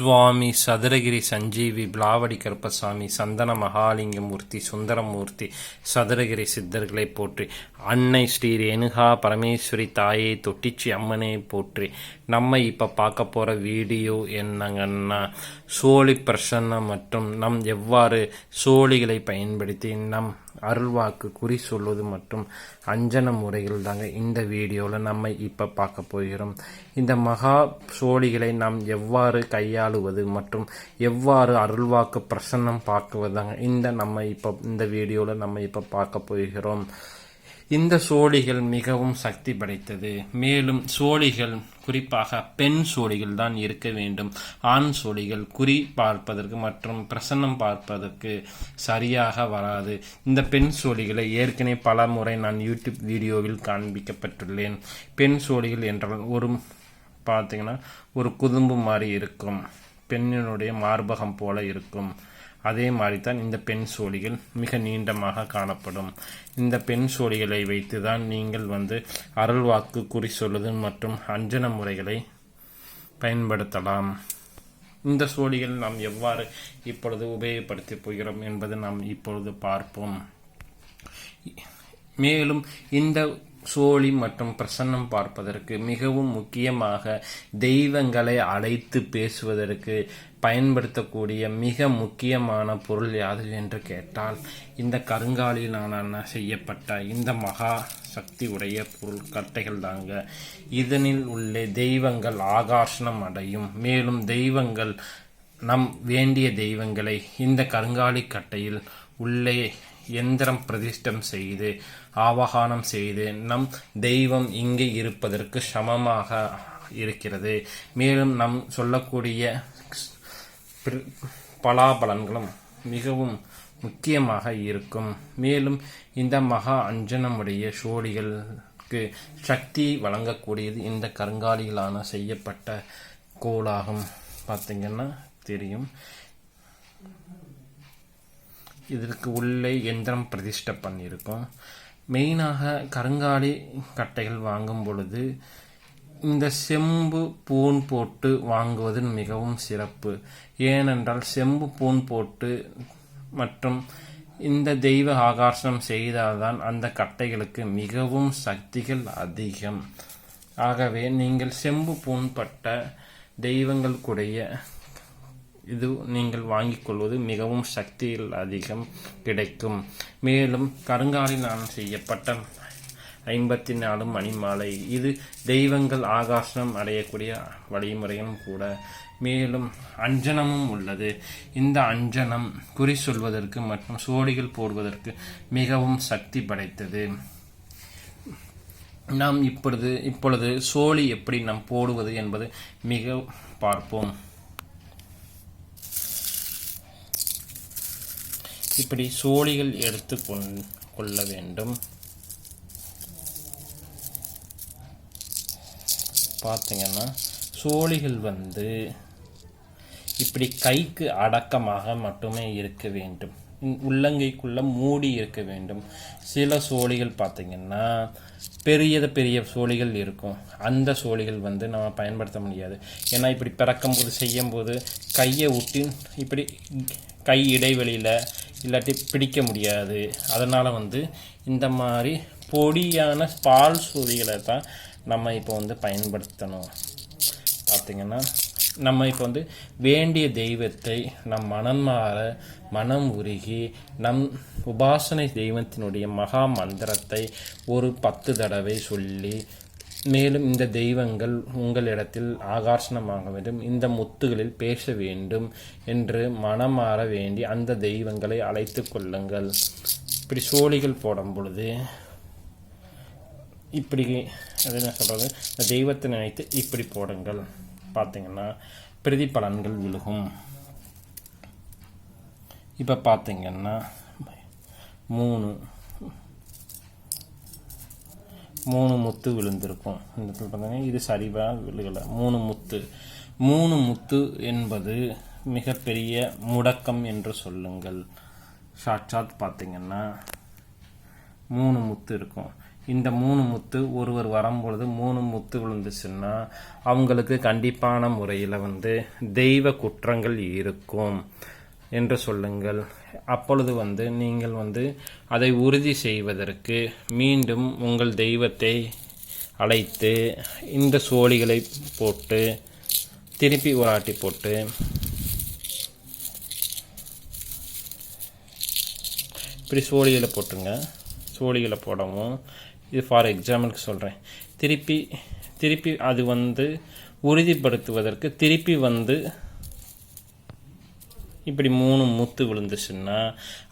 சுவாமி சதுரகிரி சஞ்சீவி பிளாவடி கருப்பசாமி சந்தன மகாலிங்கமூர்த்தி சுந்தரமூர்த்தி சதுரகிரி சித்தர்களை போற்றி அன்னை ஸ்ரீ ரேணுகா பரமேஸ்வரி தாயை தொட்டிச்சி அம்மனை போற்றி நம்ம இப்போ பார்க்க போகிற வீடியோ என்னங்கன்னா சோழி பிரசன்னம் மற்றும் நம் எவ்வாறு சோழிகளை பயன்படுத்தி நம் அருள்வாக்கு குறி சொல்வது மற்றும் அஞ்சன முறைகள் தாங்க இந்த வீடியோவில் நம்ம இப்போ பார்க்க போகிறோம். இந்த மகா சோழிகளை நாம் எவ்வாறு கையாளுவது மற்றும் எவ்வாறு அருள்வாக்கு பிரசன்னம் பார்க்குவதாங்க இந்த நம்ம இப்போ இந்த வீடியோவில் நம்ம இப்போ பார்க்க போகிறோம். இந்த சோழிகள் மிகவும் சக்தி படைத்தது. மேலும் சோழிகள் குறிப்பாக பெண் சோழிகள் தான் இருக்க வேண்டும். ஆண் சோழிகள் குறி பார்ப்பதற்கு மற்றும் பிரசன்னம் பார்ப்பதற்கு சரியாக வராது. இந்த பெண் சோழிகளை ஏற்கனவே பல முறை நான் யூடியூப் வீடியோவில் காண்பிக்கப்பட்டுள்ளேன். பெண் சோழிகள் என்றால் ஒரு பார்த்தீங்கன்னா ஒரு குதும்பு மாதிரி இருக்கும். பெண்ணினுடைய மார்பகம் போல இருக்கும். அதே மாதிரி தான் இந்த பெண் சோழிகள் மிக நீண்டமாக காணப்படும். இந்த பெண் சோழிகளை வைத்து தான் நீங்கள் வந்து அருள்வாக்கு குறி சொல்லுதல் மற்றும் அஞ்சன முறைகளை பயன்படுத்தலாம். இந்த சோழிகள் நாம் எவ்வாறு இப்பொழுது உபயோகப்படுத்தி போகிறோம் என்பதை நாம் இப்பொழுது பார்ப்போம். மேலும் இந்த சோழி மற்றும் பிரசன்னம் பார்ப்பதற்கு மிகவும் முக்கியமாக தெய்வங்களை அழைத்து பேசுவதற்கு பயன்படுத்தக்கூடிய மிக முக்கியமான பொருள் யாது என்று கேட்டால் இந்த கருங்காலிலான செய்யப்பட்ட இந்த மகா சக்தி உடைய பொருள் கட்டைகள் தாங்க. இதனில் உள்ள தெய்வங்கள் ஆகர்ஷணம் அடையும். மேலும் தெய்வங்கள் நம் வேண்டிய தெய்வங்களை இந்த கருங்காலி கட்டையில் உள்ளே எந்திரம் பிரதிஷ்டம் செய்து ஆவகானம் செய்து நம் தெய்வம் இங்கே இருப்பதற்கு சமமாக இருக்கிறது. மேலும் நம் சொல்லக்கூடிய பலாபலன்களும் மிகவும் முக்கியமாக இருக்கும். மேலும் இந்த மகா அஞ்சனமுடைய சோழிகளுக்கு சக்தி வழங்கக்கூடியது இந்த கருங்காலிகளான செய்யப்பட்ட கோலாகும் பார்த்தீங்கன்னா தெரியும். இதற்கு உள்ளே எந்திரம் பிரதிஷ்டை பண்ணியிருக்கோம். மெயினாக கருங்காலி கட்டைகள் வாங்கும் பொழுது இந்த செம்பு பூன் போட்டு வாங்குவது மிகவும் சிறப்பு. ஏனென்றால் செம்பு பூன் போட்டு மற்றும் இந்த தெய்வ ஆகாசனம் செய்தால்தான் அந்த கட்டைகளுக்கு மிகவும் சக்திகள் அதிகம். ஆகவே நீங்கள் செம்பு பூன்பட்ட தெய்வங்களுக்குடைய இது நீங்கள் வாங்கிக் கொள்வது மிகவும் சக்தியில் அதிகம் கிடைக்கும். மேலும் கருங்காலினால் செய்யப்பட்ட ஐம்பத்தி நாலு மணி மாலை இது தெய்வங்கள் ஆகாசம் அடையக்கூடிய வழிமுறையும் கூட. மேலும் அஞ்சனமும் உள்ளது. இந்த அஞ்சனம் குறி சொல்வதற்கு மற்றும் சோடிகள் போடுவதற்கு மிகவும் சக்தி படைத்தது. நாம் இப்பொழுது இப்பொழுது சோழி எப்படி நாம் போடுவது என்பது மிக பார்ப்போம். இப்படி சோழிகள் எடுத்து கொள்ள வேண்டும். பார்த்தீங்கன்னா சோழிகள் வந்து இப்படி கைக்கு அடக்கமாக மட்டுமே இருக்க வேண்டும். உள்ளங்கைக்குள்ள மூடி இருக்க வேண்டும். சில சோழிகள் பார்த்திங்கன்னா பெரியது பெரிய சோழிகள் இருக்கும். அந்த சோழிகள் வந்து நம்ம பயன்படுத்த முடியாது. ஏன்னா இப்படி பிறக்கும்போது செய்யும்போது கையை விட்டு இப்படி கை இடைவெளியில் இல்லாட்டி பிடிக்க முடியாது. அதனால் வந்து இந்த மாதிரி பொடியான பால் சுதிகளை தான் நம்ம இப்போ வந்து பயன்படுத்தணும். பார்த்திங்கன்னா நம்ம இப்போ வந்து வேண்டிய தெய்வத்தை நம் மனம் மனம் உருகி நம் உபாசனை தெய்வத்தினுடைய மகா மந்திரத்தை ஒரு பத்து தடவை சொல்லி மேலும் இந்த தெய்வங்கள் உங்களிடத்தில் ஆகர்ஷணமாக வேண்டும். இந்த முத்துகளில் பேச வேண்டும் என்று மனமாற வேண்டி அந்த தெய்வங்களை அழைத்து கொள்ளுங்கள். இப்படி சோழிகள் போடும் பொழுது இப்படி அது என்ன சொல்கிறது இந்த தெய்வத்தை நினைத்து இப்படி போடுங்கள். பார்த்தீங்கன்னா பிரதிபலன்கள் விழுகும். இப்போ பார்த்தீங்கன்னா மூணு மூணு முத்து விழுந்திருக்கும். இந்த இடத்துல பார்த்தீங்கன்னா இது சரிவாக விழுகலை. மூணு முத்து. மூணு முத்து என்பது மிகப்பெரிய முடக்கம் என்று சொல்லுங்கள். சாட்சாத் பார்த்தீங்கன்னா மூணு முத்து இருக்கும். இந்த மூணு முத்து ஒருவர் வரும்பொழுது மூணு முத்து விழுந்துச்சுன்னா அவங்களுக்கு கண்டிப்பான முறையில் வந்து தெய்வ குற்றங்கள் இருக்கும். என்று சொல்லுங்கள். அப்பொழுது வந்து நீங்கள் வந்து அதை உறுதி செய்வதற்கு மீண்டும் உங்கள் தெய்வத்தை அழைத்து இந்த சோழிகளை போட்டு திருப்பி ஒரு ஆட்டி போட்டு இப்படி சோழிகளை போட்டுருங்க. சோழிகளை போடவும். இது ஃபார் எக்ஸாம்பிளுக்கு சொல்கிறேன் திருப்பி திருப்பி அது வந்து உறுதிப்படுத்துவதற்கு திருப்பி வந்து இப்படி மூணு மூத்து விழுந்துச்சுன்னா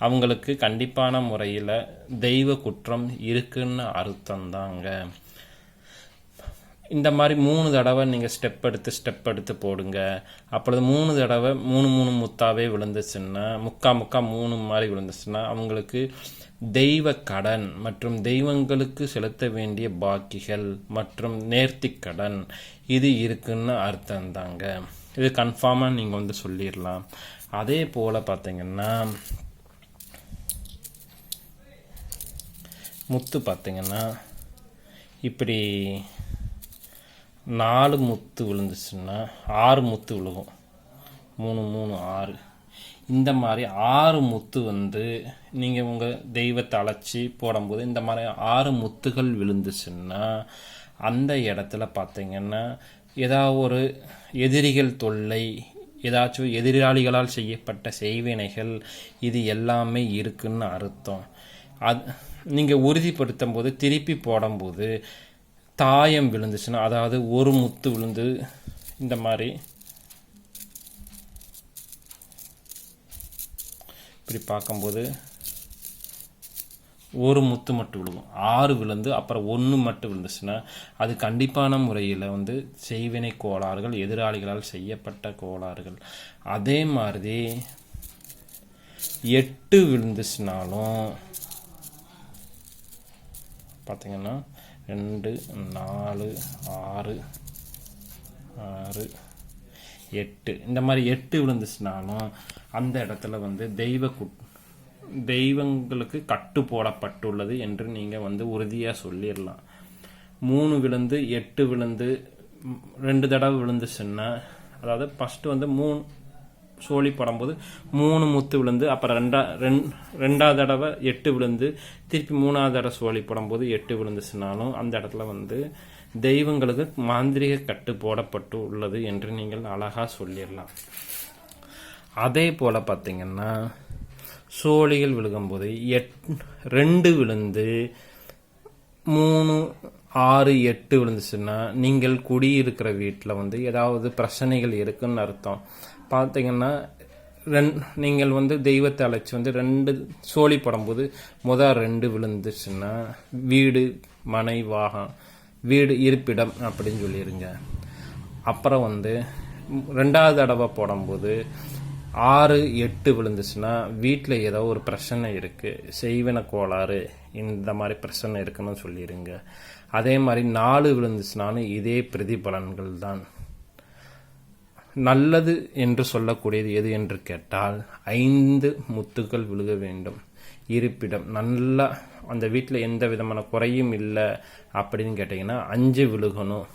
அவங்களுக்கு கண்டிப்பான முறையில் தெய்வ குற்றம் இருக்குன்னு அர்த்தம் தாங்க இந்த மாதிரி மூணு தடவை நீங்கள் ஸ்டெப் எடுத்து ஸ்டெப் எடுத்து போடுங்க. அப்பொழுது மூணு தடவை மூணு மூணு முத்தாவே விழுந்துச்சுன்னா முக்கா முக்கா மூணு மாதிரி விழுந்துச்சுன்னா அவங்களுக்கு தெய்வ கடன் மற்றும் தெய்வங்களுக்கு செலுத்த வேண்டிய பாக்கிகள் மற்றும் நேர்த்தி கடன் இது இருக்குன்னு அர்த்தம் தாங்க இது கன்ஃபார்மாக நீங்கள் வந்து சொல்லிடலாம். அதே போல் பார்த்தீங்கன்னா முத்து பார்த்திங்கன்னா இப்படி நாலு முத்து விழுந்துச்சுன்னா ஆறு முத்து விழுகும். மூணு மூணு ஆறு. இந்த மாதிரி ஆறு முத்து வந்து நீங்கள் உங்கள் தெய்வத்தை அழைச்சி போடும்போது இந்த மாதிரி ஆறு முத்துகள் விழுந்துச்சுன்னா அந்த இடத்துல பார்த்திங்கன்னா ஏதாவது ஒரு எதிரிகள் தொல்லை ஏதாச்சும் எதிராளிகளால் செய்யப்பட்ட செய்வினைகள் இது எல்லாமே இருக்குன்னு அர்த்தம். அது நீங்கள் உறுதிப்படுத்தும் போது திருப்பி போடும்போது தாயம் விழுந்துச்சுன்னா அதாவது ஒரு முத்து விழுந்து இந்த மாதிரி இப்படி பார்க்கும்போது ஒரு முத்து மட்டும் விழுகும். ஆறு விழுந்து அப்புறம் ஒன்று மட்டும் விழுந்துச்சுன்னா அது கண்டிப்பான முறையில் வந்து செய்வினை கோளாறுகள் எதிராளிகளால் செய்யப்பட்ட கோளாறுகள். அதே மாதிரி எட்டு விழுந்துச்சுனாலும் பார்த்தீங்கன்னா ரெண்டு நாலு ஆறு ஆறு எட்டு. இந்த மாதிரி எட்டு விழுந்துச்சுனாலும் அந்த இடத்துல வந்து தெய்வ குட் தெய்வங்களுக்கு கட்டு போடப்பட்டுள்ளது என்று நீங்கள் வந்து உறுதியாக சொல்லிடலாம். மூணு விழுந்து எட்டு விழுந்து ரெண்டு தடவை விழுந்துச்சுன்னா அதாவது ஃபஸ்ட்டு வந்து மூணு சோழி படும்போது மூணு முத்து விழுந்து அப்புறம் ரெண்டா ரெண் ரெண்டாவது தடவை எட்டு விழுந்து திருப்பி மூணாவது தடவை சோழி படும்போது எட்டு விழுந்துச்சுனாலும் அந்த இடத்துல வந்து தெய்வங்களுக்கு மாந்திரிக கட்டு போடப்பட்டு உள்ளது என்று நீங்கள் அழகாக சொல்லிடலாம். அதே போல் பார்த்தீங்கன்னா சோழிகள் விழுகும்போது எட் ரெண்டு விழுந்து மூணு ஆறு எட்டு விழுந்துச்சுன்னா நீங்கள் குடியிருக்கிற வீட்டில் வந்து ஏதாவது பிரச்சனைகள் இருக்குன்னு அர்த்தம். பார்த்தீங்கன்னா ரெண் நீங்கள் வந்து தெய்வத்தை அழைச்சி வந்து ரெண்டு சோழி போடும்போது முதல் ரெண்டு விழுந்துச்சுன்னா வீடு மனை வாகம் வீடு இருப்பிடம் அப்படின்னு சொல்லிடுங்க அப்புறம் வந்து ரெண்டாவது தடவை போடும்போது ஆறு எட்டு விழுந்துச்சுன்னா வீட்டில் ஏதோ ஒரு பிரச்சனை இருக்குது செய்வன கோளாறு இந்த மாதிரி பிரச்சனை இருக்குன்னு சொல்லிடுங்க அதே மாதிரி நாலு விழுந்துச்சுனாலும் இதே பிரதிபலன்கள் தான். நல்லது என்று சொல்லக்கூடியது எது என்று கேட்டால் ஐந்து முத்துக்கள் விழுக வேண்டும். இருப்பிடம் நல்லா அந்த வீட்டில் எந்த விதமான குறையும் இல்லை அப்படின்னு கேட்டிங்கன்னா அஞ்சு விழுகணும்.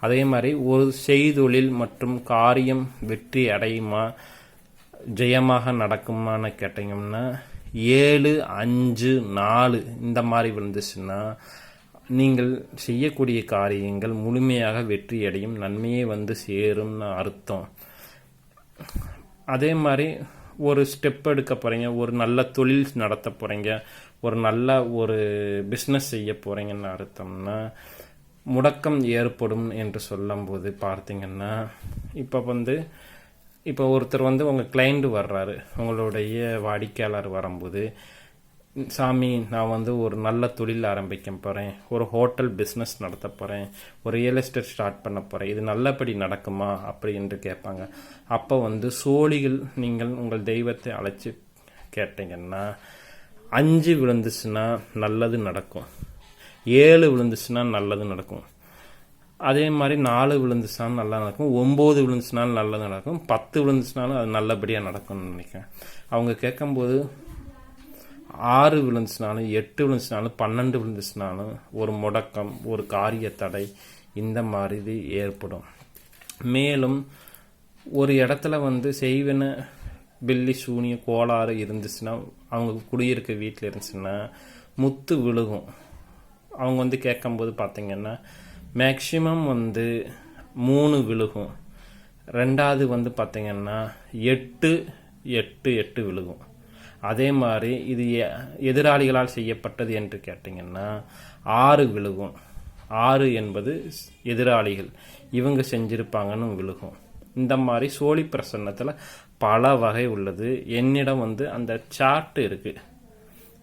அதே மாதிரி ஒரு செய்தொழில் மற்றும் காரியம் வெற்றி அடையுமா ஜெயமாக நடக்குமான்னு கேட்டிங்கன்னா ஏழு அஞ்சு நாலு இந்த மாதிரி விழுந்துச்சுன்னா நீங்கள் செய்யக்கூடிய காரியங்கள் முழுமையாக வெற்றி அடையும் நன்மையே வந்து சேரும்னு அர்த்தம். அதே மாதிரி ஒரு ஸ்டெப் எடுக்க போகிறீங்க ஒரு நல்ல தொழில் நடத்த போகிறீங்க ஒரு நல்ல ஒரு பிஸ்னஸ் செய்ய போகிறீங்கன்னு அர்த்தம்னா முடக்கம் ஏற்படும் என்று சொல்லும்போது பார்த்தீங்கன்னா இப்போ வந்து இப்போ ஒருத்தர் வந்து உங்கள் கிளைண்ட்டு வர்றாரு. உங்களுடைய வாடிக்கையாளர் வரும்போது சாமி நான் வந்து ஒரு நல்ல தொழில் ஆரம்பிக்க போகிறேன் ஒரு ஹோட்டல் பிஸ்னஸ் நடத்த போகிறேன் ஒரு ரியல் எஸ்டேட் ஸ்டார்ட் பண்ண போகிறேன் இது நல்லபடி நடக்குமா? அப்படி என்று கேட்பாங்க. அப்போ வந்து சோழிகள் நீங்கள் உங்கள் தெய்வத்தை அழைச்சி கேட்டீங்கன்னா அஞ்சு விழுந்துச்சுன்னா நல்லது நடக்கும். ஏழு விழுந்துச்சுன்னா நல்லது நடக்கும். அதே மாதிரி நாலு விழுந்துச்சுனாலும் நல்லா நடக்கும். ஒம்பது விழுந்துச்சுனாலும் நல்லது நடக்கும். பத்து விழுந்துச்சுனாலும் அது நல்லபடியாக நடக்கும்னு நினைக்கிறேன். அவங்க கேட்கும்போது ஆறு விழுந்துச்சுனாலும் எட்டு விழுந்துச்சுனாலும் பன்னெண்டு விழுந்துச்சுனாலும் ஒரு முடக்கம் ஒரு காரிய தடை இந்த மாதிரி இது ஏற்படும். மேலும் ஒரு இடத்துல வந்து செய்வன பில்லி சூனிய கோளாறு இருந்துச்சுன்னா அவங்க குடியிருக்க வீட்டில் இருந்துச்சுன்னா முத்து விழுகும். அவங்க வந்து கேட்கும்போது பார்த்தீங்கன்னா மேக்சிமம் வந்து மூணு விழுகும். ரெண்டாவது வந்து பார்த்திங்கன்னா எட்டு எட்டு எட்டு விழுகும். அதே மாதிரி இது எதிராளிகளால் செய்யப்பட்டது என்று கேட்டிங்கன்னா ஆறு விழுகும். ஆறு என்பது எதிராளிகள். இவங்க செஞ்சிருப்பாங்கன்னு விழுகும். இந்த மாதிரி சோழி பிரசன்னத்தில் பல வகை உள்ளது. என்னிடம் வந்து அந்த சார்ட் இருக்குது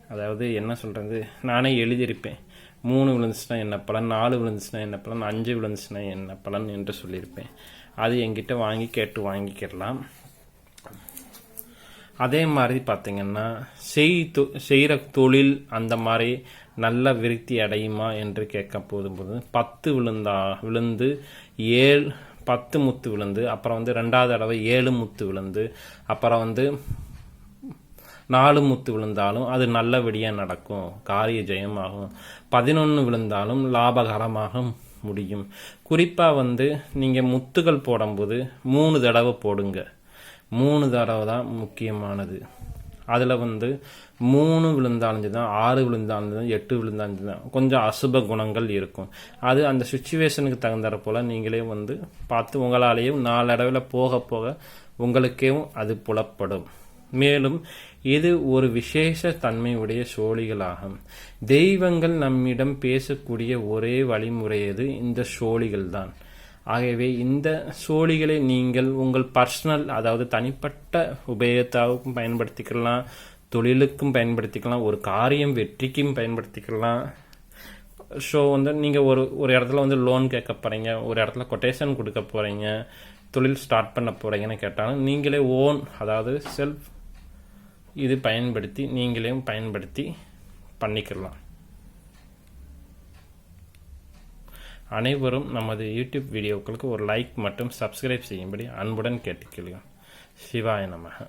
அதாவது என்ன சொல்கிறது நானே எழுதியிருப்பேன். மூணு விழுந்துச்சுன்னா என்ன பலன் நாலு விழுந்துச்சுன்னா என்ன பலன் அஞ்சு விழுந்துச்சுன்னா என்ன பலன் என்று சொல்லியிருப்பேன். அது என்கிட்ட வாங்கி கேட்டு வாங்கிக்கிடலாம். அதே மாதிரி பார்த்தீங்கன்னா செய் தொ செய்கிற தொழில் அந்த மாதிரி நல்ல விருத்தி அடையுமா என்று கேட்க போதும்போது பத்து விழுந்தா விழுந்து ஏழு பத்து முத்து விழுந்து அப்புறம் வந்து ரெண்டாவது தடவை ஏழு முத்து விழுந்து அப்புறம் வந்து நாலு முத்து விழுந்தாலும் அது நல்லபடியாக நடக்கும். காரிய ஜெயமாகும். பதினொன்று விழுந்தாலும் லாபகரமாக முடியும். குறிப்பாக வந்து நீங்கள் முத்துகள் போடும்போது மூணு தடவை போடுங்க. மூணு தடவை தான் முக்கியமானது. அதில் வந்து மூணு விழுந்தாலும் தான் ஆறு விழுந்தாலும் தான் எட்டு விழுந்தாலும் தான் கொஞ்சம் அசுப குணங்கள் இருக்கும். அது அந்த சுச்சுவேஷனுக்கு தகுந்தாற் போல் நீங்களே வந்து பார்த்து உங்களாலேயும் நாளடைவில் போக போக உங்களுக்கேவும் அது புலப்படும். மேலும் இது ஒரு விசேஷ தன்மையுடைய சோழிகளாகும். தெய்வங்கள் நம்மிடம் பேசக்கூடிய ஒரே வழிமுறையது இந்த சோழிகள் தான் ஆகவே இந்த சோழிகளை நீங்கள் உங்கள் பர்சனல் அதாவது தனிப்பட்ட உபயோகத்தாகவும் பயன்படுத்திக்கலாம் தொழிலுக்கும் பயன்படுத்திக்கலாம் ஒரு காரியம் வெற்றிக்கும் பயன்படுத்திக்கலாம். ஸோ வந்து நீங்கள் ஒரு ஒரு இடத்துல வந்து லோன் கேட்க போகிறீங்க ஒரு இடத்துல கொட்டேஷன் கொடுக்க போகிறீங்க தொழில் ஸ்டார்ட் பண்ண போகிறீங்கன்னு கேட்டாலும் நீங்களே ஓன் அதாவது செல்ஃப் இது பயன்படுத்தி நீங்களையும் பயன்படுத்தி பண்ணிக்கலாம். அனைவரும் நமது யூடியூப் வீடியோக்களுக்கு ஒரு லைக் மற்றும் சப்ஸ்கிரைப் செய்யும்படி அன்புடன் கேட்டுக்கொள்கிறோம். சிவாய நமகா.